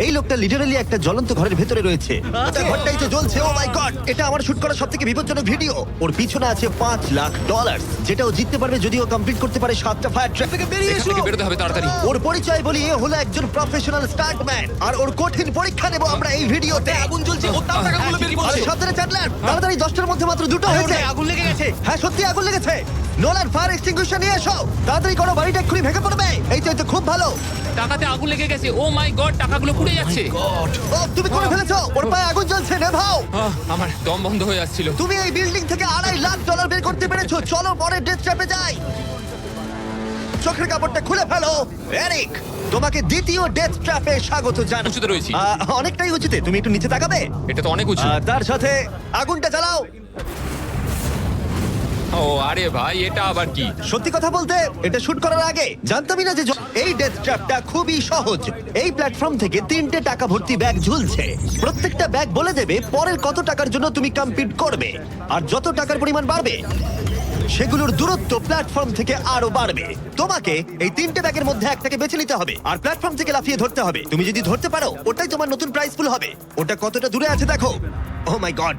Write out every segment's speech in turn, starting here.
এই লোকটা লিটারালি একটা জ্বলন্ত ঘরের ভেতরে রয়েছে। তার ঘরটাই তো জ্বলছে ও মাই গড এটা আমার শুট করা সবথেকে বিপজ্জনক ভিডিও ওর পিছনে আছে পাঁচ লাখ ডলার যেটা ও জিততে পারবে যদি ও কমপ্লিট করতে পারে সাতটা ফায়ার ট্র্যাক থেকে বেরিয়ে এসো। থেকে বেরোতে হবে তাড়াতাড়ি। ওর পরিচয় বলি এ হলো একজন প্রফেশনাল স্টান্টম্যান আর ওর কঠিন পরীক্ষা নেব আমরা এই ভিডিওতে আগুন জ্বলছে ও তাও টাকাগুলো বের আরে করছে সাবধানে চ্যান্ডলার তাড়াতাড়ি দশটার মধ্যে মাত্র দুটো হয়েছে। আগুন লেগে গেছে। হ্যাঁ সত্যি আগুন লেগেছে। নোলার ফায়ার এক্সটিংগুইশার নিয়ে এসো। তাড়াতাড়ি করো বাড়িটা এক্ষুনি ভেঙে পড়বে। এই তো এই তো খুব ভালো। টাকাতে আগুন লেগে গেছে। ও মাই গড টাকাগুলো পুড়ে যাচ্ছে। ও তুমি করে ফেলেছো? ওর পায়ে আগুন জ্বলছে নেভাও। আহ, আমার দম বন্ধ হয়ে যাচ্ছিল। তুমি এই বিল্ডিং থেকে আড়াই লাখ ডলার বের করতে পেরেছ। চলো পরে ডেথ ট্র্যাপে যাই। চোখের কাপড়টা খুলে ফেলো। এরিক তোমাকে দ্বিতীয় ডেথ ট্র্যাপে স্বাগত জানাই। উঁচুতে রয়েছি। আহ, অনেকটাই উঁচুতে। তুমি একটু নিচে তাকাবে? এটা তো অনেক উঁচু। আহ, তার সাথে আগুনটা জ্বালাও। ও, আরে ভাই, এটা আবার কি? সত্যি কথা বলতে, এটা শুট করার আগে জানতামই না যে এই ডেথ ট্র্যাপটা খুবই সহজ। এই প্ল্যাটফর্ম থেকে তিনটে টাকা ভর্তি ব্যাগ ঝুলছে। প্রত্যেকটা ব্যাগ বলে দেবে পরের কত টাকার জন্য তুমি কমপ্লিট করবে। আর যত টাকার পরিমাণ বাড়বে, সেগুলোর দূরত্ব প্ল্যাটফর্ম থেকে আরও বাড়বে। তোমাকে এই তিনটে ব্যাগের মধ্যে একটাকে বেছে নিতে হবে। আর প্ল্যাটফর্ম থেকে লাফিয়ে ধরতে হবে। তুমি যদি ধরতে পারো, ওটাই তোমার নতুন প্রাইস ফুল হবে। ওটা কতটা দূরে আছে দেখো। ও মাই গড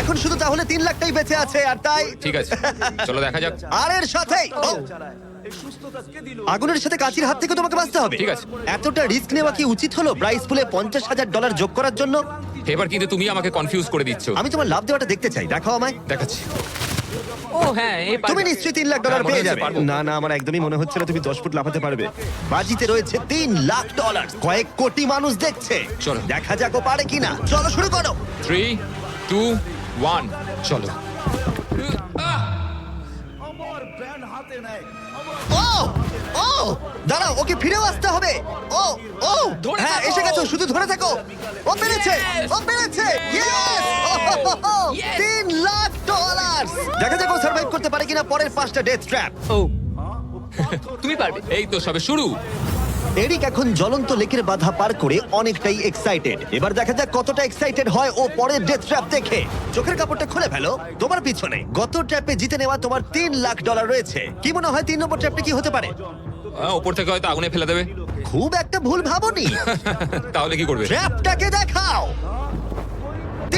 এখন শুধু তাহলে তিন লাখটাই বেঁচে আছে আর তাই ঠিক আছে। চলো দেখা যাক। আর এর সাথেই ও! আগুনের সাথে কাচির হাত থেকে তোমাকে বাঁচতে হবে। ঠিক আছে। এতটা রিস্ক নেওয়া কি উচিত হলো? প্রাইস পুলে পঞ্চাশ হাজার ডলার যোগ করার জন্য? এবার কিন্তু তুমি আমাকে কনফিউজ করে দিচ্ছ। আমি তোমার লাভ দেওয়াটা দেখতে চাই। দেখাও আমায়। দেখাচ্ছি। ও হ্যাঁ তুমি নিশ্চয়ই তিন লাখ ডলার হ্যাঁ, পেয়ে যাবে। না না আমার একদমই মনে হচ্ছে না তুমি দশ ফুট লাফাতে পারবে। বাজিতে রয়েছে তিন লাখ ডলার। কয়েক কোটি মানুষ দেখছে। চলো। দেখা যাক ও পারে কিনা। চলো শুরু করো। থ্রি টু ওয়ান চলো। ও ও দাঁড়াও ওকে ফিরেও আসতে হবে। ও ও ধরে হ্যাঁ এসে গেছো শুধু ধরে থাকো। ও পেরেছে ও পেরেছে ইয়েস তিন লাখ ডলার দেখা যাক ও সার্ভাইভ করতে পারে কিনা পরের পাঁচটা ডেথ ট্র্যাপ ও। তুমি পারবে। এই তো সবে শুরু। এরিক এখন জ্বলন্ত লেকের বাধা পার করে অনেকটাই এক্সাইটেড এবার দেখা যাক কতটা এক্সাইটেড হয় ও পরের ডেথ ট্র্যাপ দেখে। চোখের কাপড়টা খুলে ফেলো তোমার পিছনে। গত ট্র্যাপে জিতে নেওয়া তোমার তিন লাখ ডলার রয়েছে। কি মনে হয় তিন নম্বর ট্র্যাপটা কি হতে পারে? আহ, ওপর থেকে হয়তো আগুনে ফেলে দেবে। খুব একটা ভুল ভাবনি। তাহলে কি করবে? ট্র্যাপটাকে দেখাও।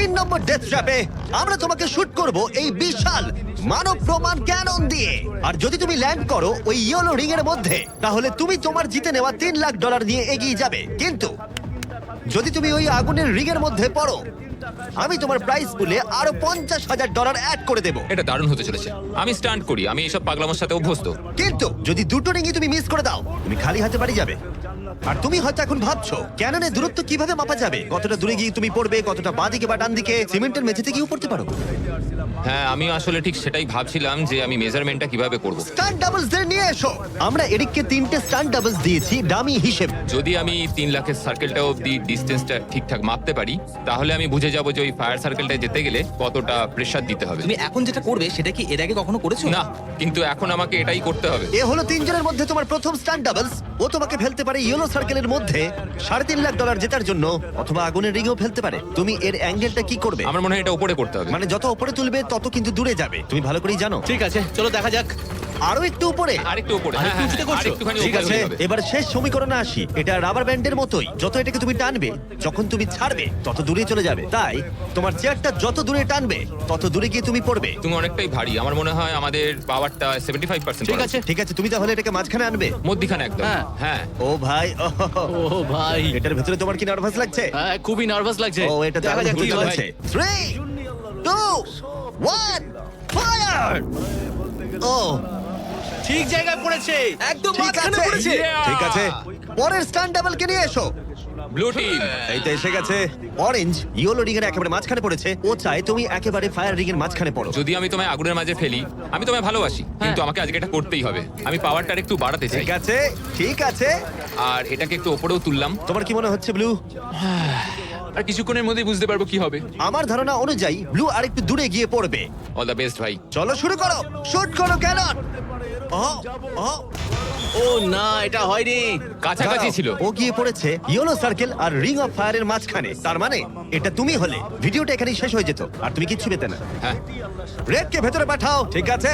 তিন নম্বর ডেথ ট্র্যাপে আমরা তোমাকে শুট করব এই বিশাল মানব প্রমাণ ক্যানন দিয়ে। আর যদি তুমি ল্যান্ড করো ওই ইয়েলো রিং এর মধ্যে তাহলে তুমি তোমার জিতে নেওয়া তিন লাখ ডলার নিয়ে এগিয়ে যাবে। কিন্তু যদি তুমি ওই আগুনের রিং এর মধ্যে পড়ো আমি তোমার প্রাইস পুলে আরও পঞ্চাশ হাজার ডলার অ্যাড করে দেবো। এটা দারুণ হতে চলেছে। আমি স্টান্ট করি আমি এসব পাগলামোর সাথে অভ্যস্ত। কিন্তু যদি দুটো রিংই তুমি মিস করে দাও তুমি খালি হাতে বাড়ি যাবে। আর তুমি হয়তো এখন ভাবছ, ক্যাননের দূরত্ব কীভাবে মাপা যাবে? কতটা দূরে গিয়ে তুমি পড়বে, কতটা বাঁ দিকে বা ডান দিকে সিমেন্টের মেঝেতে গিয়েও পড়তে পারো। হ্যাঁ আমি আসলে ঠিক সেটাই ভাবছিলাম যে আমি মেজারমেন্টটা কীভাবে করব। স্টান্ট ডাবলস দের নিয়ে এসো। আমরা এরিককে তিনটে স্টান্ট ডাবলস দিয়েছি ডামি হিসেবে। যদি আমি তিন লাখের সার্কেলটা অব্দি ডিস্টেন্সটা ঠিকঠাক মাপতে পারি তাহলে আমি বুঝে যাব যে ওই ফায়ার সার্কেলটা যেতে গেলে কতটা প্রেশার দিতে হবে। তুমি এখন যেটা করবে সেটা কি এর আগে কখনো করেছ? না কিন্তু এখন আমাকে এটাই করতে হবে। এ হলো তিনজনের মধ্যে তোমার প্রথম স্টান্ট ডাবলস ও তোমাকে ফেলতে পারে ইয়েলো সার্কেলের মধ্যে সাড়ে তিন লাখ ডলার জেতার জন্য অথবা আগুনের রিংও ফেলতে পারে। তুমি এর অ্যাঙ্গেলটা কি করবে? আমার মনে হয় এটা উপরে করতে হবে। মানে যত উপরে তুলবে তত কিন্তু দূরে যাবে। তুমি ভালো করেই জানো। ঠিক আছে চলো দেখা যাক। আরও একটু উপরে। আরেকটু উপরে আরেকটু হ্যাঁ, উঁচুতে করছ? আরেকটুখানি ঠিক উপরে আছে হবে। এবার শেষ সমীকরণে আসি। এটা রাবার ব্যান্ডের মতোই। যত এটাকে তুমি টানবে যখন তুমি ছাড়বে তত দূরে চলে যাবে। তাই তোমার চেয়ারটা যত দূরে টানবে তত দূরে গিয়ে তুমি পড়বে। তুমি অনেকটাই ভারী। আমার মনে হয় আমাদের পাওয়ারটা সেভেন্টি ফাইভ পার্সেন্ট ঠিক আছে। ঠিক আছে তুমি তাহলে এটাকে মাঝখানে আনবে? মধ্যিখানে একদম। হ্যাঁ। হ্যাঁ। ও ভাই ও ও ভাই। এটার ভেতরে তোমার কি নার্ভাস লাগছে? হ্যাঁ খুবই নার্ভাস লাগছে। ও এটা দেখা যাক কি হয়। লাগছে থ্রি টু ওয়ান ফায়ার ও ঠিক জায়গায় পড়েছে। একদম ঠিক মাঝখানে আছে। পড়েছে। ঠিক আছে। পরের স্টান ডাবল কে নিয়ে এসো। ব্লু টিম এই তো এসে গেছে। অরেঞ্জ ইয়েলো রিং এর একেবারে মাঝখানে পড়েছে। ও চায় তুমি একেবারে ফায়ার রিং এর মাঝখানে পড়ো। যদি আমি তোমায় আগুনের মাঝে ফেলি আমি তোমায় ভালোবাসি কিন্তু আমাকে আজকে এটা করতেই হবে। আমি পাওয়ারটা একটু বাড়াতে চাই। ঠিক আছে ঠিক আছে। আর এটাকে একটু ওপরেও তুললাম। তোমার কি মনে হচ্ছে ব্লু আর কিছুক্ষণের মধ্যেই বুঝতে পারব কি হবে। আমার ধারণা অনুযায়ী ব্লু আরেকটু দূরে গিয়ে পড়বে। অল দ্য বেস্ট ভাই। চলো শুরু করো। শুট করো ক্যানন। ও ও ও না এটা হয়নি। কাছাকাছি ছিল। ও গিয়ে পড়েছে ইয়েলো সার্কেল আর রিং অফ ফায়ারের মাঝখানে। তার মানে এটা তুমি হলে। ভিডিওটা এখানেই শেষ হয়ে যেত আর তুমি কিচ্ছু পেতে না। হ্যাঁ। রেডকে ভেতরে পাঠাও ঠিক আছে?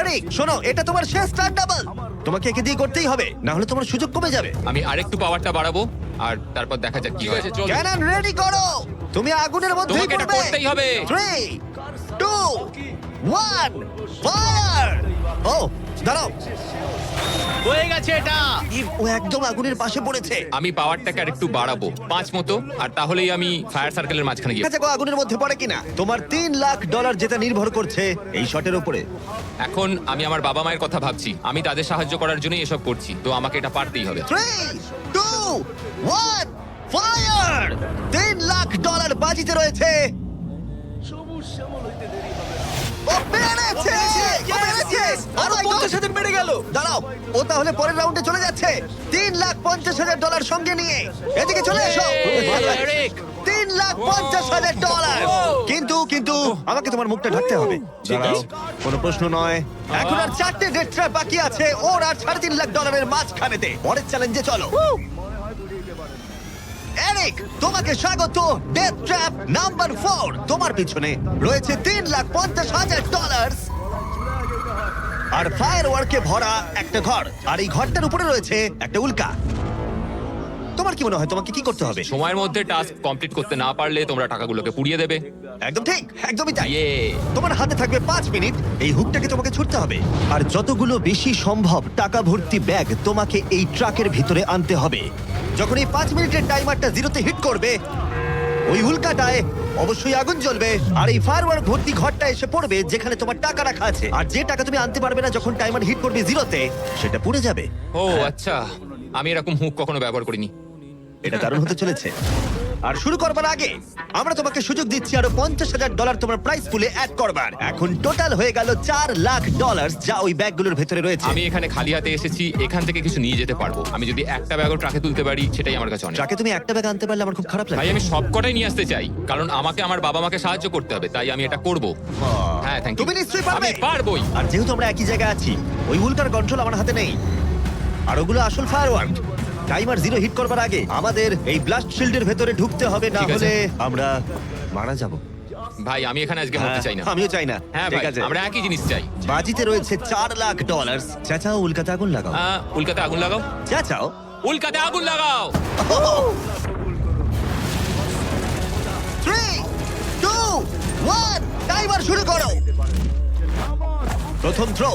এরিক শোনো এটা তোমার শেষ স্টার ডাবল তোমাকে একে দিয়ে করতেই হবে না হলে তোমার সুযোগ কমে যাবে। আমি আরেকটু পাওয়ারটা বাড়াবো। আর তারপর দেখা যাক কি হয়। ক্যানন রেডি করো! তুমি আগুনের মধ্যেই তোমাকে এটা পড়বে। করতেই হবে। 3 2 1 ফায়ার ও দাঁড়াও। হয়ে গেছে এটা। ও একদম আগুনের পাশে পড়েছে। আমি পাওয়ারটাকে আরেকটু বাড়াবো পাঁচ মতো আর তাহলেই আমি ফায়ার সার্কেলের মাঝখানে গিয়ে দেখা যাক ও আগুনের মধ্যে পড়ে কিনা? তোমার তিন লাখ ডলার যেটা নির্ভর করছে এই শটের উপরে। এখন আমি আমার বাবা মায়ের কথা ভাবছি। আমি তাদের সাহায্য করার জন্যই এসব করছি তো আমাকে এটা পারতেই হবে। থ্রি টু ওয়ান ফায়ার তিন লাখ ডলার বাজিতে রয়েছে। ও পেরেছে! ও পেরেছে! আরও পঞ্চাশ হাজার বেড়ে গেল। দাঁড়াও ও তাহলে পরের রাউন্ডে চলে যাচ্ছে। তিন লাখ পঞ্চাশ হাজার ডলার সঙ্গে নিয়ে। এদিকে চলে এসো। তিন লাখ পঞ্চাশ হাজার ডলার। কিন্তু কিন্তু আমাকে তোমার মুখটা ঢাকতে হবে। দাঁড়াও কোনো প্রশ্ন নয়। এখন আর চারটে ডেট বাকি আছে। ওর আর সাড়ে তিন লাখ ডলারের মাঝখানেতে। পরের চ্যালেঞ্জে চলো। এরিক, তোমাকে স্বাগত ডেথ ট্র্যাপ নাম্বার ফোর তোমার পিছনে রয়েছে তিন লাখ পঞ্চাশ হাজার ডলার আর ফায়ার ওয়ার্কে ভরা একটা ঘর, আর এই ঘরটার উপরে রয়েছে একটা উল্কা। তোমার কি মনে হয়? তোমাকে কি করতে হবে? সময়ের মধ্যে টাস্ক কমপ্লিট করতে না পারলে তোমরা টাকাগুলোকে পুড়িয়ে দেবে। একদম ঠিক একদমই তাই। ইয়ে। তোমার হাতে থাকবে পাঁচ মিনিট এই হুকটাকে তোমাকে ছুটতে হবে। আর যতগুলো বেশি সম্ভব টাকা ভর্তি ব্যাগ তোমাকে এই ট্রাকের ভিতরে আনতে হবে। যখন এই পাঁচ মিনিটের টাইমারটা জিরোতে হিট করবে ওই উল্কাটায় অবশ্যই আগুন জ্বলবে। আর এই ফায়ারওয়ার্ক ভর্তি ঘরটা এসে পড়বে যেখানে তোমার টাকা রাখা আছে। আর যে টাকা তুমি আনতে পারবে না যখন টাইমার হিট করবে জিরোতে সেটা পুড়ে যাবে। ও আচ্ছা। আমি এরকম হুক কখনো ব্যবহার করিনি। এটা দারুণ হতে চলেছে। আর শুরু করবার আগে আমরা তোমাকে সুযোগ দিচ্ছি আরও পঞ্চাশ হাজার ডলার তোমার প্রাইস পুলে অ্যাড করবার। এখন টোটাল হয়ে গেল চার লাখ ডলার যা ওই ব্যাগগুলোর ভেতরে রয়েছে। আমি এখানে খালি হাতে এসেছি এখান থেকে কিছু নিয়ে যেতে পারব। আমি যদি একটা ব্যাগও ট্রাকে তুলতে পারি সেটাই আমার কাছে অনেক। ট্রাকে তুমি একটা ব্যাগ আনতে পারলে আমার খুব খারাপ ভাই লাগে। আমি সব কটাই নিয়ে আসতে চাই কারণ আমাকে আমার বাবা মাকে সাহায্য করতে হবে তাই আমি এটা করব। হ্যাঁ থ্যাংক ইউ তুমি নিশ্চয়ই পারবে। আমি পারবোই। আর যেহেতু আমরা একই জায়গায় আছি ওই উল্টার কন্ট্রোল আমার হাতে নেই। আর ওগুলো আসল fire firework timer zero hit করবার আগে আমাদের এই ব্লাস্ট শিল্ডের ভেতরে ঢুকতে হবে না ঠিক আছে। হলে আমরা মারা যাব। ভাই আমি এখানে আজকে মরতে চাই না। আমিও চাই না। হ্যাঁ ঠিক ভাই আছে। আমরা একই জিনিস চাই। বাজিতে রয়েছে চার লাখ ডলার চাচাও উল্কাতে আগুন লাগাও। আহ, উল্কাতে আগুন লাগাও? চাচাও? উল্কাতে আগুন লাগাও! টাইমার শুরু করো। প্রথম থ্রো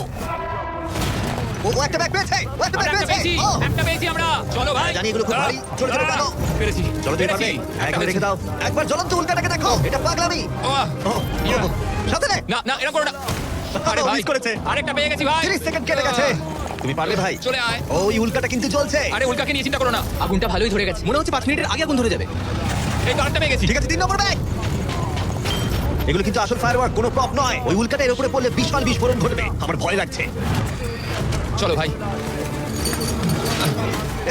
ও ও একটা ব্যাগ পেয়েছে ও একটা ব্যাগ আমরা একটা পেয়েছে। ও। একটা পেয়েছি আমরা। চলো ভাই। জানি এগুলো খুব ভারী ছোট ছোট টানো পেরেছি চলো তুমি পারবে পেরেছি। একটা রেখে দাও। একবার জ্বলন্ত উল্কাটাকে দেখো এটা পাগলামি। ও, ও, ও, সাথে নে। না না এরকম করো না। আরে ও, ভাই miss করেছে। আরেকটা পেয়ে গেছি ভাই। 30 সেকেন্ড কেটে গেছে। তুমি পারবে ভাই। চলে আয়। ও, ওই উল্কাটা কিন্তু চলছে আরে উল্কাকে নিয়ে চিন্তা করো না। আগুনটা ভালোই ধরে গেছে। মনে হচ্ছে পাঁচ মিনিটের আগে আগুন ধরে যাবে। এই তো আরেকটা পেয়ে গেছি। ঠিক আছে তিন নম্বর ব্যাগ এগুলো কিন্তু আসল ফায়ারওয়ার্ক কোনো প্রপ নয়। ওই উল্কাটা এর উপরে পড়লে বিশাল বিস্ফোরণ ঘটবে। আমার ভয় লাগছে। চলো ভাই।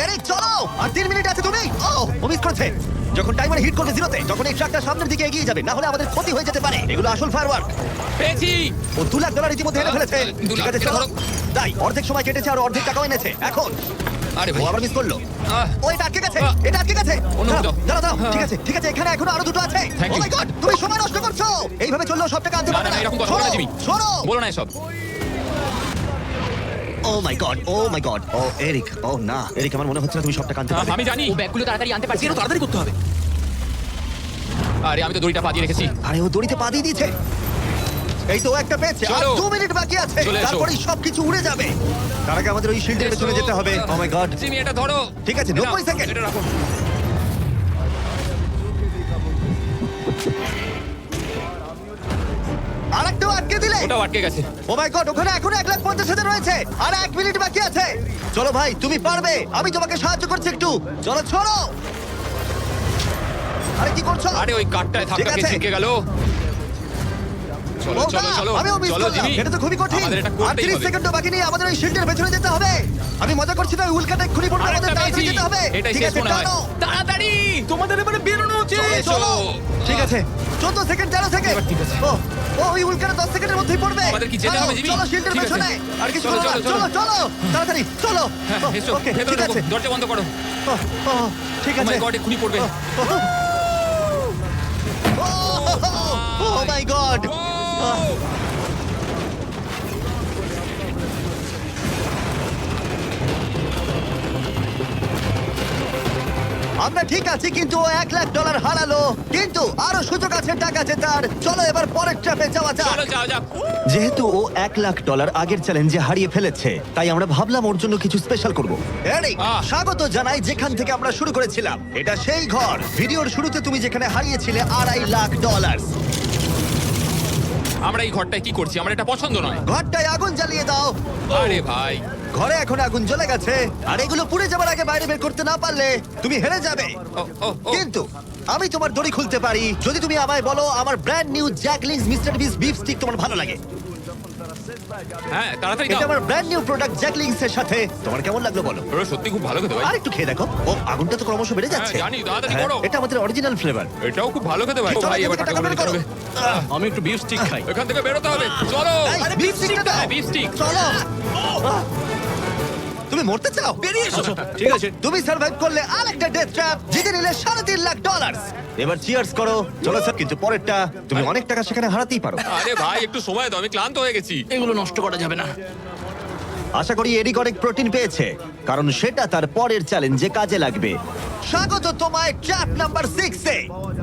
এরিক চলো! আর তিন মিনিট আছে তুমি? ও ও মিস করেছে। যখন টাইমার হিট করবে জিরোতে তখন এই ট্রাকটা সামনের দিকে এগিয়ে যাবে না হলে আমাদের ক্ষতি হয়ে যেতে পারে। এগুলো আসল ফায়ারওয়ার্ক পেয়েছি! ও দু লাখ ডলার ইতিমধ্যে এনে ফেলেছে। দু লাখ, ঠিক আছে চলো। তাই অর্ধেক সময় কেটেছে আর অর্ধেক টাকাও এনেছে। এখন। আরে ও ভাই আবার মিস করল। ও এটা আটকে গেছে। এটা আটকে গেছে। দাঁড়াও, দাও। হ্যাঁ। ঠিক আছে ঠিক আছে এখানে এখনও আরও দুটো আছে। ও মাই গড তুমি সময় নষ্ট করছ। এইভাবে চললেও সব টাকা আনতে পারবে না, এরকম কথা জিমি। বলো না এসব। ও my god oh my god oh Eric oh না এরিক আমার মনে হচ্ছে না তুমি সব টাকা আনতে আহ, পারবে। আমি জানি। ও ব্যাগগুলো তাড়াতাড়ি আনতে পারছি না। তাড়াতাড়ি করতে হবে। আরে আমি তো দড়িটা পাঠিয়ে রেখেছি। আরে ও দড়িতে পা দিয়ে দিয়েছে। এই তো ও একটা পেয়েছে আর চলো। দু মিনিট বাকি আছে। চলে এসো। তারপরেই সবকিছু উড়ে যাবে। তার আগে আমাদের ওই শিল্ডের পেছনে যেতে হবে। Oh oh my god Jimmy এটা ধরো। ঠিক আছে, এটা- 90 সেকেন্ড। এটা রাখো। আর আটকে দিলে। ওটাও আটকে গেছে। ও মাই গড ওখানে এখনও এক লাখ পঞ্চাশ হাজার রয়েছে। আর এক মিনিট বাকি আছে। চলো ভাই তুমি পারবে। আমি তোমাকে সাহায্য করছি একটু। চলো চলো আরে কি করছ? আরে ওই কাঠটায় ধাক্কা। খেয়ে গেল। চলো ও চলো না, চলো আমিও মিস চলো করলাম জিমি এটা তো খুবই কঠিন আমাদের এটা আর করতেই 30 হবে সেকেন্ডও বাকি নেই আমাদের ওই শিল্ডের পেছনে যেতে হবে আমি মজা করছি না উল্কাটা এক্ষুনি পড়বে আরেকটা আমাদের তাড়াতাড়ি পেয়েছি। যেতে হবে এটাই ঠিক শেষ আছে মনে হয়। টানো। তাড়াতাড়ি তোমাদের এবারে বেরোনো উচিত চলো, চলো ঠিক আছে 14 সেকেন্ড 13 সেকেন্ড ঠিক আছে। ও ও ওই উল্কাটা 10 সেকেন্ডের মধ্যেই পড়বে আমাদের কি যেতে চলো, হবে, জিমি? চলো শিল্ডের ঠিক আছে। পেছনে আর কিছু চলো, করো না। চলো, চলো চলো। চলো তাড়াতাড়ি চলো হ্যাঁ ও, এসো ওকে ভেতরে ঠিক ঢোকো আছে দরজা বন্ধ করো ও, ও, ঠিক ও আছে মাই গড এক্ষুনি পড়বে ও মাই গড আমরা ঠিক আছি কিন্তু ও এক লাখ ডলার হারালো। কিন্তু আরও সুযোগ আছে টাকা জেতার চলো এবার পরের ট্র্যাপে যাওয়া যাক। চলো যাও যাক। যেহেতু ও এক লাখ ডলার আগের চ্যালেঞ্জে হারিয়ে ফেলেছে তাই আমরা ভাবলাম ওর জন্য কিছু স্পেশাল করব। এরিক আহ। স্বাগত জানাই যেখান থেকে আমরা শুরু করেছিলাম। এটা সেই ঘর। ভিডিওর শুরুতে তুমি যেখানে হারিয়েছিলে আড়াই লাখ ডলার আমরা এই ঘরটায় কি করছি? আমার এটা পছন্দ নয়। ঘরটায় আগুন জ্বালিয়ে দাও। আরে ভাই। ঘরে এখন আগুন জ্বলে গেছে। আর এগুলো পুড়ে যাবার আগে বাইরে বের করতে না পারলে তুমি হেরে যাবে। ও ও ও। কিন্তু আমি তোমার দড়ি খুলতে পারি। যদি তুমি আমায় বলো আমার ব্র্যান্ড নিউ জ্যাকলিংস মিস্টার বিস বিফ স্টিক তোমার ভালো লাগে। হ্যাঁ তাড়াতাড়ি এটা দাও। আমার ব্র্যান্ড নিউ প্রোডাক্ট জ্যাকলিংস এর সাথে। তোমার কেমন লাগল বলো? ওরা সত্যি খুব ভালো খেতে ভাই আর একটু খেয়ে দেখো। ও আগুনটা তো ক্রমশ বেড়ে যাচ্ছে। হ্যাঁ, জানি, তাড়াতাড়ি হ্যাঁ, করো। এটা আমাদের অরিজিনাল ফ্লেভার এটাও খুব ভালো খেতে ভাই ও ভাই এবার টাকা বের করবে আমি একটু বিফ স্টিক খাই। এখান থেকে বেরোতে হবে। চলো। বিফ স্টিকটা দাও। বিফ স্টিক চলো। আহ! তুমি মরতে চাও? বেরিয়ে এসো। ঠিক আছে। তুমি সার্ভাইভ করলে আরেকটা ডেথ ট্র্যাপ জিতে নিলে সাড়ে তিন লাখ ডলার এবার চিয়ার্স করো। চলো স্যার কিন্তু পরেরটা তুমি অনেক টাকা সেখানে হারাতেই পারো। আরে ভাই একটু সময় দাও আমি ক্লান্ত হয়ে গেছি। এগুলো নষ্ট করা যাবে না। আশা করি এরিক অনেক প্রোটিন পেয়েছে কারণ সেটা তার পরের চ্যালেঞ্জে কাজে লাগবে। স্বাগত তোমায় ট্র্যাপ নাম্বার সিক্স এ।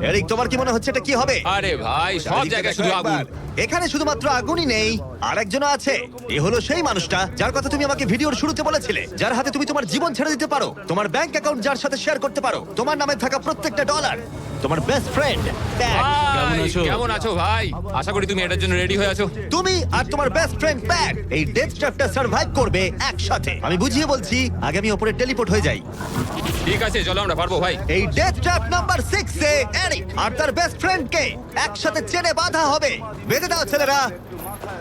এরিক তোমার কি মনে হচ্ছে এটা কি হবে? আরে ভাই সব জায়গায় শুধু আগুন। এখানে শুধুমাত্র আগুনই নেই আরেকজন আছে। এ হলো সেই মানুষটা যার কথা তুমি আমাকে ভিডিওর শুরুতে বলেছিলে যার হাতে তুমি তোমার জীবন ছেড়ে দিতে পারো। তোমার ব্যাংক অ্যাকাউন্ট যার সাথে শেয়ার করতে পারো। তোমার নামে থাকা প্রত্যেকটা ডলার তোমার বেস্ট ফ্রেন্ড কেমন আছো? কেমন আছো ভাই? আশা করি তুমি এটার জন্য রেডি হয়ে আছো। তুমি আর তোমার বেস্ট ফ্রেন্ড প্যাট এই ডেথ ট্র্যাপটা সার্ভাইভ করবে একসাথে। আমি বুঝিয়ে বলছি আগে আমি ওপরে টেলিপোর্ট হয়ে যাই। ঠিক আছে চলো আমরা পারব ভাই। এই ডেথ ট্র্যাপ নাম্বার 6 এ এরিক আর তার বেস্ট ফ্রেন্ড কে একসাথে চেনে বাঁধা হবে। বেঁধে দাও ছেলেরা।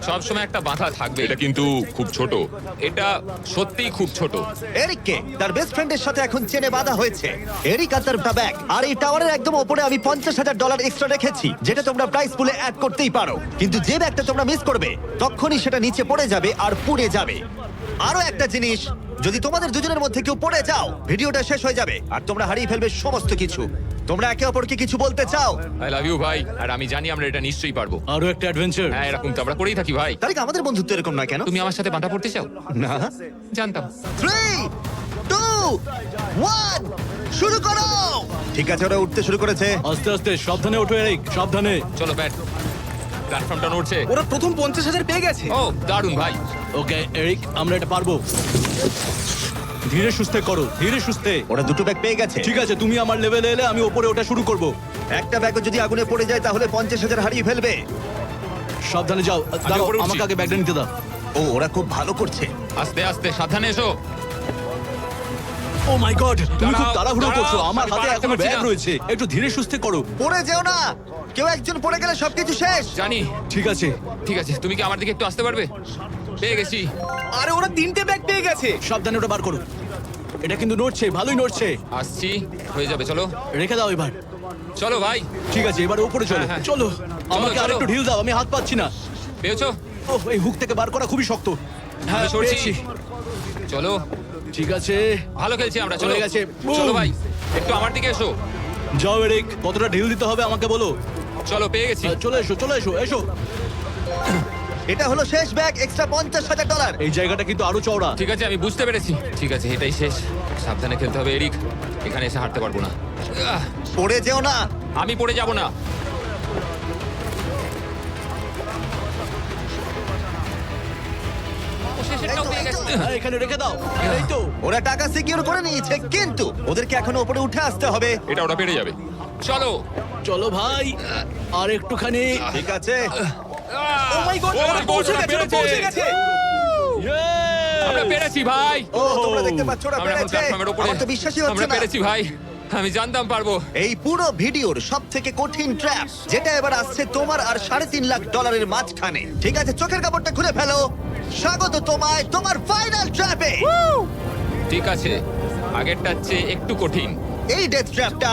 সব সময় একটা বাধা থাকবে। এটা কিন্তু খুব ছোট। এটা সত্যিই খুব ছোট। এরিককে তার বেস্ট ফ্রেন্ডের সাথে এখন চেনে বাঁধা হয়েছে। এরিক আর তার ব্যাগ আর এই টাওয়ারের একদম ওপরে আমি পঞ্চাশ হাজার ডলার এক্সট্রা রেখেছি যেটা তোমরা প্রাইস পুলে অ্যাড করতেই পারো। কিন্তু যে ব্যাগটা তোমরা মিস করবে তখনই সেটা নিচে পড়ে যাবে আর পুড়ে যাবে। আরও একটা জিনিস যদি তোমাদের দুজনের মধ্যে কেউ পড়ে যাও ভিডিওটা শেষ হয়ে যাবে আর তোমরা হারিয়ে ফেলবে সমস্ত কিছু। তোমরা একে অপরকে কিছু বলতে চাও? আই লাভ ইউ ভাই আর আমি জানি আমরা এটা নিশ্চয়ই পারব। আরও একটা অ্যাডভেঞ্চার হ্যাঁ এরকম তো আমরা করেই থাকি ভাই। তাহলে কি আমাদের বন্ধুত্ব এরকম নয় কেন? তুমি আমার সাথে বাঁধা পড়তে চাও? না। জানতাম। থ্রি টু ওয়ান শুরু করো! ঠিক আছে ওরা উঠতে শুরু করেছে আস্তে আস্তে সাবধানে ওঠো এরিক সাবধানে। চলো ব্যাট। প্ল্যাটফর্মটা নড়ছে। ওরা প্রথম পঞ্চাশ হাজার পেয়ে গেছে। ও দারুণ ভাই। ওকে এরিক আমরা এটা পারব। ধীরে সুস্থে করো ধীরে সুস্থে। ওরা দুটো ব্যাগ পেয়ে গেছে। ঠিক আছে তুমি আমার লেভেলে এলে আমি ওপরে ওটা শুরু করব। একটা ব্যাগ যদি আগুনে পড়ে যায় তাহলে পঞ্চাশ হাজার হারিয়ে ফেলবে। সাবধানে যাও দাঁড়াও আমাকে আগে ব্যাগটা নিতে দাও। ও ওরা খুব ভালো করছে। আস্তে আস্তে সাবধানে এসো। ও মাই গড তুমি খুব তাড়াহুড়ো করছ। আমার আমি হাতে এখনও ব্যাগ রয়েছে। একটু ধীরে সুস্থে করো। পড়ে যেও না। কেউ একজন পড়ে গেলে সবকিছু শেষ। জানি। ঠিক আছে। ঠিক আছে তুমি কি আমার দিকে একটু আসতে পারবে? পেয়ে গেছি। আরে ওরা তিনটে ব্যাগ পেয়ে গেছে। সাবধানে ওটা বার করো। এটা কিন্তু নড়ছে ভালোই নড়ছে। আসছি হয়ে যাবে চলো। রেখে দাও এবার। চলো ভাই। ঠিক আছে এবার উপরে চলো। হ্যাঁ, হ্যাঁ। চলো চলো, আমাকে চলো। আরেকটু ঢিল দাও আমি হাত পাচ্ছি না। পেয়েছ? ও এই হুক থেকে বার করা খুবই শক্ত। হ্যাঁ সরছি। চলো। ঠিক আছে। ভালো খেলছি আমরা চলো। হয়ে গেছে। চলো ভাই একটু আমার দিকে এসো। যাও এরিক কতটা ঢিল দিতে হবে আমাকে বলো। চলো পেয়ে গেছি। আহ, চলে এসো চলে এসো এসো। এটা হলো শেষ ব্যাগ এক্সট্রা পঞ্চাশ হাজার ডলার এই জায়গাটা কিন্তু আরও চওড়া। ঠিক আছে আমি বুঝতে পেরেছি। ঠিক আছে এটাই শেষ। সাবধানে খেলতে হবে এরিক। এখানে এসে হাঁটতে পারব না। আহ, পড়ে যেও না। আমি পড়ে যাব না। ও, পেয়ে গেছে। হ্যাঁ এখানে রেখে দাও। এই তো। ওরা টাকা সিকিউর করে নিয়েছে কিন্তু ওদেরকে এখনও উপরে উঠে আসতে হবে। এটা ওটা পেরে যাবে। চলো। চলো ভাই আর একটুখানি। ঠিক আছে। ও মাই গড ওরা পৌঁছে গেছে ওরা পৌঁছে গেছে। আমরা পেরেছি ভাই। ও তোমরা দেখতে পাচ্ছ ওরা আমরা এখন পেরেছে। প্ল্যাটফর্মের উপরে। আমার তো বিশ্বাসই আমরা হচ্ছে না। পেরেছি ভাই। আমি জানতাম পারব। এই পুরো ভিডিওর সব থেকে কঠিন ট্র্যাপ যেটা এবার আসছে তোমার আর সাড়ে তিন লাখ ডলারের মাঝখানে। ঠিক আছে চোখের কাপড়টা খুলে ফেলো। স্বাগত তোমায় তোমার ফাইনাল ট্র্যাপে ঠিক আছে আগেরটার চেয়ে একটু কঠিন। এই ডেথ ট্র্যাপটা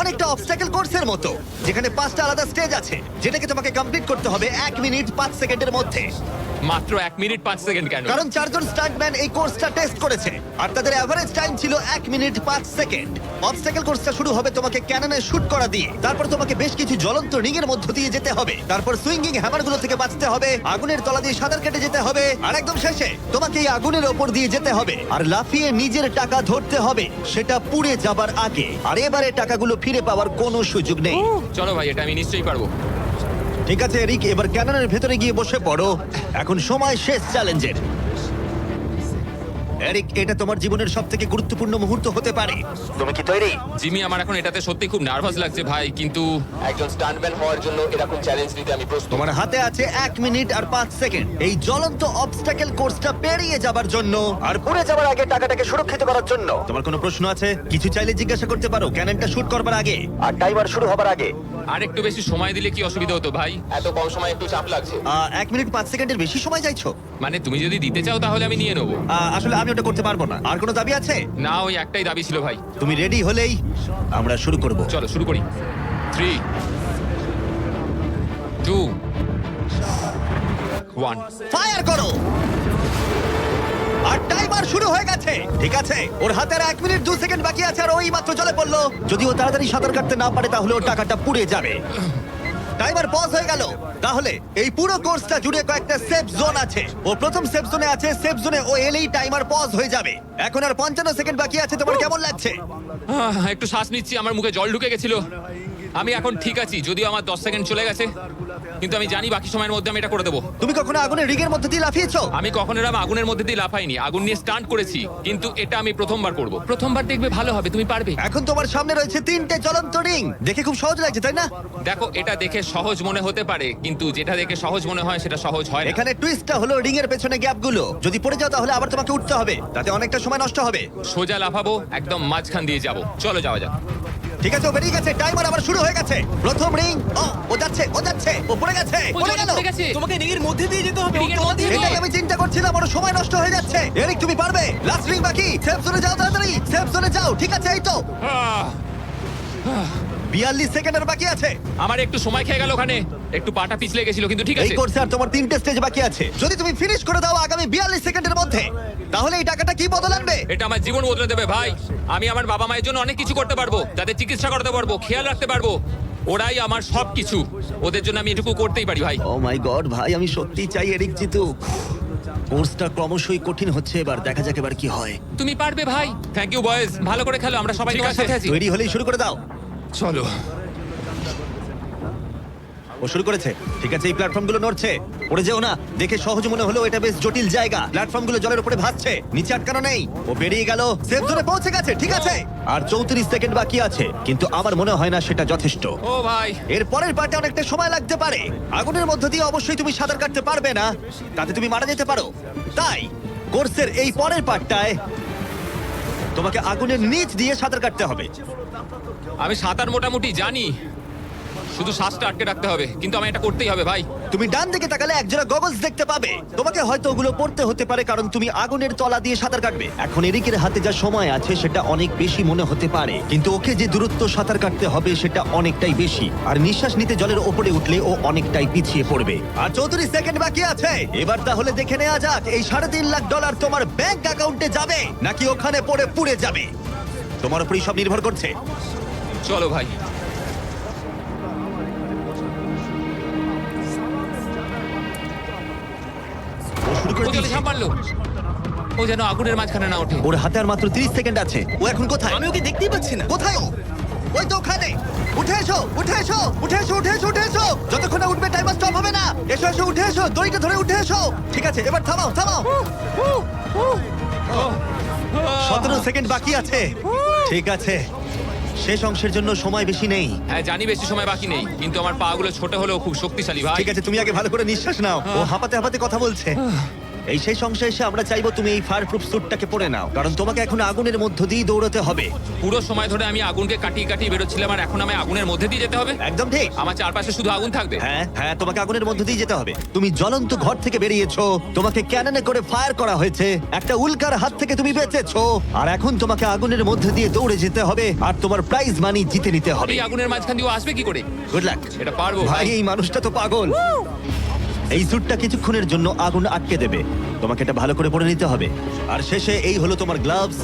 অনেকটা অবস্টাকেল কোর্সের মতো যেখানে পাঁচটা আলাদা স্টেজ আছে যেটাকে তোমাকে কমপ্লিট করতে হবে এক মিনিট পাঁচ সেকেন্ডের মধ্যে। মাত্র এক মিনিট পাঁচ সেকেন্ড কেন? কারণ চারজন স্টান্টম্যান এই কোর্সটা টেস্ট করেছে আর তাদের এভারেজ টাইম ছিল এক মিনিট পাঁচ সেকেন্ড। অবস্টাকেল কোর্সটা শুরু হবে তোমাকে ক্যাননে শুট করা দিয়ে তারপর তোমাকে বেশ কিছু জ্বলন্ত রিং এর মধ্য দিয়ে যেতে হবে। তারপর সুইঙ্গিং হ্যামারগুলো থেকে বাঁচতে হবে আগুনের তলা দিয়ে সাঁতার কেটে যেতে হবে আর একদম শেষে তোমাকে এই আগুনের ওপর দিয়ে যেতে হবে। আর লাফিয়ে নিজের টাকা ধরতে হবে সেটা পুড়ে যাবার আগে আর এবারে টাকাগুলো ফিরে পাওয়ার কোনো সুযোগ নেই। চলো ভাই এটা আমি নিশ্চয়ই পারব। ঠিক আছে এরিক এবার ক্যাননের ভেতরে গিয়ে বসে পড়ো। এখন সময় শেষ চ্যালেঞ্জের। এরিক এটা তোমার জীবনের সব থেকে গুরুত্বপূর্ণ মুহূর্ত হতে পারে। তুমি কি তৈরি? জিমি আমার এখন এটাতে সত্যি খুব নার্ভাস লাগছে ভাই কিন্তু একজন স্টান্টম্যান হওয়ার জন্য এরকম চ্যালেঞ্জ নিতে আমি প্রস্তুত। তোমার হাতে আছে এক মিনিট আর পাঁচ সেকেন্ড। এই জ্বলন্ত অবস্টাকেল কোর্সটা পেরিয়ে যাবার জন্য আর পুড়ে যাবার আগে টাকাটাকে সুরক্ষিত করার জন্য। তোমার কোনো প্রশ্ন আছে? কিছু চাইলে জিজ্ঞাসা করতে পারো ক্যাননটা শুট করবার আগে। আর টাইমার শুরু হবার আগে। আর একটু বেশি সময় দিলে কি অসুবিধা হতো ভাই? এত কম সময় একটু চাপ লাগছে। আহ, এক মিনিট পাঁচ সেকেন্ডের বেশি সময় চাইছো? মানে তুমি যদি দিতে চাও তাহলে আমি নিয়ে নেব। আহ, আসলে আমি ওটা করতে পারব না। আর কোনো দাবি আছে? না ওই একটাই দাবি ছিল ভাই। তুমি রেডি হলেই আমরা শুরু করব। চলো শুরু করি। থ্রি টু ওয়ান ফায়ার করো! আর টাইমার শুরু হয়ে গেছে। ঠিক আছে? ওর হাতের এক মিনিট দু সেকেন্ড বাকি আছে আর ওই মাত্র জলে পড়ল। যদি ও তাড়াতাড়ি সাঁতার কাটতে না পারে তাহলে ওর টাকাটা পুড়ে যাবে। টাইমার পজ হয়ে গেল। তাহলে এই পুরো কোর্সটা জুড়ে কয়েকটা সেফ জোন আছে। ও প্রথম সেফ জোনে আছে সেফ জোনে ও এলেই টাইমার পজ হয়ে যাবে। এখন আর পঞ্চান্ন সেকেন্ড বাকি আছে তোমার কেমন লাগছে? আহ, একটু শ্বাস নিচ্ছি আমার মুখে জল ঢুকে গেছিল। আমি এখন ঠিক আছি যদিও আমার দশ সেকেন্ড চলে গেছে কিন্তু আমি জানি বাকি সময়ের মধ্যে আমি এটা করে দেবো। তুমি কখনো আগুনের রিগের মধ্যে দিয়ে লাফিয়েছো? আমি কখনো এরম আগুনের মধ্যে দিয়ে লাফাইনি আগুন নিয়ে স্টান্ট করেছি কিন্তু এটা আমি প্রথমবার করব। প্রথমবার দেখবে ভালো হবে তুমি পারবে। এখন তোমার সামনে রয়েছে তিনটে জ্বলন্ত রিং। দেখে খুব সহজ লাগছে তাই না? দেখো এটা দেখে সহজ মনে হতে পারে কিন্তু যেটা দেখে সহজ মনে হয় সেটা সহজ হয় না। এখানে টুইস্টটা হলো রিং এর পেছনে গ্যাপগুলো যদি পড়ে যাও তাহলে আবার তোমাকে উঠতে হবে তাতে অনেকটা সময় নষ্ট হবে। সোজা লাফাবো একদম মাঝখান দিয়ে যাব। চলো যাওয়া যাক। ঠিক আছে ও বেরিয়ে গেছে। টাইমার আবার শুরু হয়ে গেছে। প্রথম রিং ও ও যাচ্ছে ও যাচ্ছে ও পড়ে গেছে পড়ে গেল। তোমাকে রিং এর মধ্যে দিয়ে যেতে হবে এর মধ্যে দিয়ে- এটাই আমি চিন্তা করছিলাম বড় সময় নষ্ট হয়ে যাচ্ছে। এরিক তুমি পারবে? লাস্ট রিং বাকি। সেফ জোনে যাও তাড়াতাড়ি। সেফ জোনে যাও। ঠিক আছে এই তো। বিয়াল্লিশ সেকেন্ডের বাকি আছে। আমার একটু সময় খেয়ে গেল ওখানে। একটু পাটা পিছলে গেছিল কিন্তু ঠিক এই আছে। কোর্সে আর তোমার তিনটে স্টেজ বাকি আছে। যদি তুমি ফিনিশ করে দাও আগামী বিয়াল্লিশ সেকেন্ডের মধ্যে তাহলে এই টাকাটা কি বদল আনবে? এটা আমার জীবন বদলে দেবে ভাই। আমি আমার বাবা মায়ের জন্য অনেক কিছু করতে পারব যাদের চিকিৎসা করতে পারব খেয়াল রাখতে পারব। ওরাই আমার সব কিছু ওদের জন্য আমি এটুকু করতেই পারি ভাই। ও মাই গড ভাই আমি সত্যি চাই এরিক জিতুক। কোর্সটা ক্রমশই কঠিন হচ্ছে এবার দেখা যাক এবার কি হয়। তুমি পারবে ভাই। থ্যাংক ইউ বয়েজ ভালো করে খেলো আমরা সবাই তোমার সাথে আছি। তৈরি হলেই শুরু করে দাও। চলো। ও শুরু করেছে। ঠিক আছে এই প্ল্যাটফর্মগুলো নড়ছে। পড়ে যেও না দেখে সহজ মনে হলো এটা বেশ জটিল জায়গা। প্ল্যাটফর্মগুলো জলের উপরে ভাসছে নিচে আটকানো নেই। ও বেরিয়ে গেল সেফ জোনে পৌঁছে গেছে ঠিক আছে। আর চৌত্রিশ সেকেন্ড বাকি আছে কিন্তু আমার মনে হয় না সেটা যথেষ্ট। ও ভাই। এর পরের পার্টে অনেকটা সময় লাগতে পারে। আগুনের মধ্য দিয়ে অবশ্যই তুমি সাঁতার কাটতে পারবে না তাতে তুমি মারা যেতে পারো। তাই কোর্সের এই পরের পার্টটায় তোমাকে আগুনের নিচ দিয়ে সাঁতার কাটতে হবে। আমি সাঁতার মোটামুটি জানি। শুধু শ্বাসটা আটকে রাখতে হবে কিন্তু আমি এটা করতেই হবে ভাই। তুমি ডান দিকে তাকালে একজোড়া গগলস দেখতে পাবে। তোমাকে হয়তো ওগুলো পড়তে হতে পারে কারণ তুমি আগুনের তলা দিয়ে সাঁতার কাটবে। এখন এরিকের হাতে যা সময় আছে সেটা অনেক বেশি মনে হতে পারে। কিন্তু ওকে যে দূরত্ব সাঁতার কাটতে হবে সেটা অনেকটাই বেশি। আর নিঃশ্বাস নিতে জলের ওপরে উঠলে ও অনেকটাই পিছিয়ে পড়বে। আর চৌত্রিশ সেকেন্ড বাকি আছে। এবার তাহলে দেখে নেওয়া যাক এই সাড়ে তিন লাখ ডলার তোমার ব্যাংক অ্যাকাউন্টে যাবে নাকি ওখানে পড়ে পুড়ে যাবে? তোমার উপরই সব নির্ভর করছে। চলো ভাই। করে ও দিয়েছে। ঝাঁপ ও যেন আগুনের মাঝখানে না ওঠে। ওর হাতে আর মাত্র 30 সেকেন্ড আছে। ও এখন কোথায়? আমি ওকে দেখতেই পাচ্ছি না। কোথায় ও? ওই তো ওখানে। উঠে এসো উঠে এসো উঠে এসো উঠে এসো উঠে এসো। যতক্ষণ না উঠবে টাইমার স্টপ হবে না। এসো এসো উঠে এসো দড়িটা ধরে উঠে এসো। ঠিক আছে এবার থামাও থামাও। সতেরো সেকেন্ড বাকি আছে। ঠিক আছে। শেষ অংশের জন্য সময় বেশি নেই। হ্যাঁ জানি বেশি সময় বাকি নেই কিন্তু আমার পা গুলো ছোট হলেও খুব শক্তিশালী ভাই। ঠিক আছে তুমি আগে ভালো করে নিঃশ্বাস নাও। ও হাঁপাতে হাঁপাতে কথা বলছে। এই শেষ অংশে এসে আমরা চাইব তুমি এই ফায়ার প্রুফ স্যুটটাকে পরে নাও কারণ তোমাকে এখন আগুনের মধ্য দিয়ে দৌড়াতে হবে। পুরো সময় ধরে আমি আগুনকে কাটিয়ে কাটিয়ে বেরোচ্ছিলাম আর এখন আমি আগুনের মধ্যে দিয়ে যেতে হবে? একদম ঠিক। আমার চারপাশে শুধু আগুন থাকবে। হ্যাঁ হ্যাঁ তোমাকে আগুনের মধ্য দিয়ে যেতে হবে। তুমি জ্বলন্ত ঘর থেকে বেরিয়েছো তোমাকে ক্যাননে করে ফায়ার করা হয়েছে একটা উল্কার হাত থেকে তুমি বেঁচেছো আর এখন তোমাকে আগুনের মধ্যে দিয়ে দৌড়ে যেতে হবে আর তোমার প্রাইজ মানি জিতে নিতে হবে। এই আগুনের মাঝখান দিয়ে ও আসবে কি করে? গুড লাক এটা পারব ভাই ভাই। এই মানুষটা তো পাগল। এই স্যুটটা কিছুক্ষণের জন্য আগুন আটকে দেবে। তোমাকে এটা ভালো করে পরে নিতে হবে। আর শেষে এই হলো তোমার গ্লাভস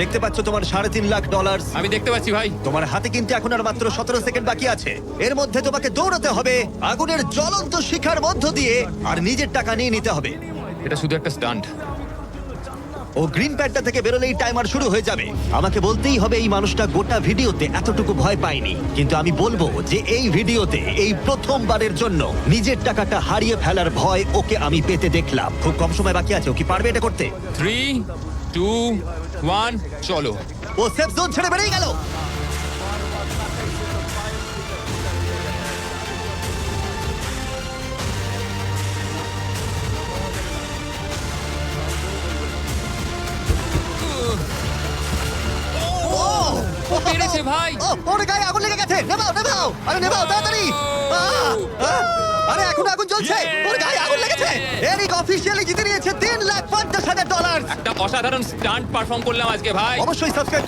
দেখতে পাচ্ছ তোমার সাড়ে তিন লাখ ডলার আমি দেখতে পাচ্ছি ভাই। তোমার হাতে কিন্তু এখন আর মাত্র সতেরো সেকেন্ড বাকি আছে। এর মধ্যে তোমাকে দৌড়াতে হবে আগুনের জ্বলন্ত শিখার মধ্য দিয়ে আর নিজের টাকা নিয়ে নিতে হবে। এটা শুধু একটা স্টান্ট ও গ্রিন প্যাডটা থেকে বেরোলেই টাইমার শুরু হয়ে যাবে। আমাকে বলতেই হবে এই মানুষটা গোটা ভিডিওতে এতটুকু ভয় পায়নি। কিন্তু আমি বলব যে এই ভিডিওতে এই প্রথমবারের জন্য নিজের টাকাটা হারিয়ে ফেলার ভয় ওকে আমি পেতে দেখলাম। খুব কম সময় বাকি আছে ও কি পারবে এটা করতে? থ্রি টু ওয়ান চলো। ও সেফ জোন ছেড়ে বেরিয়ে গেল। গেছে নেবাও নেবাও। আরে নেবাও তাড়াতাড়ি। আহ! আহ! আরে এখন আগুন জ্বলছে। ওর গায়ে আগুন লেগেছে। এরিক অফিসিয়ালি জিতে নিয়েছে তিন লাখ পঞ্চাশ হাজার ডলার একটা অসাধারণ স্টান্ট পারফর্ম করলাম আজকে ভাই। অবশ্যই সাবস্ক্রাইব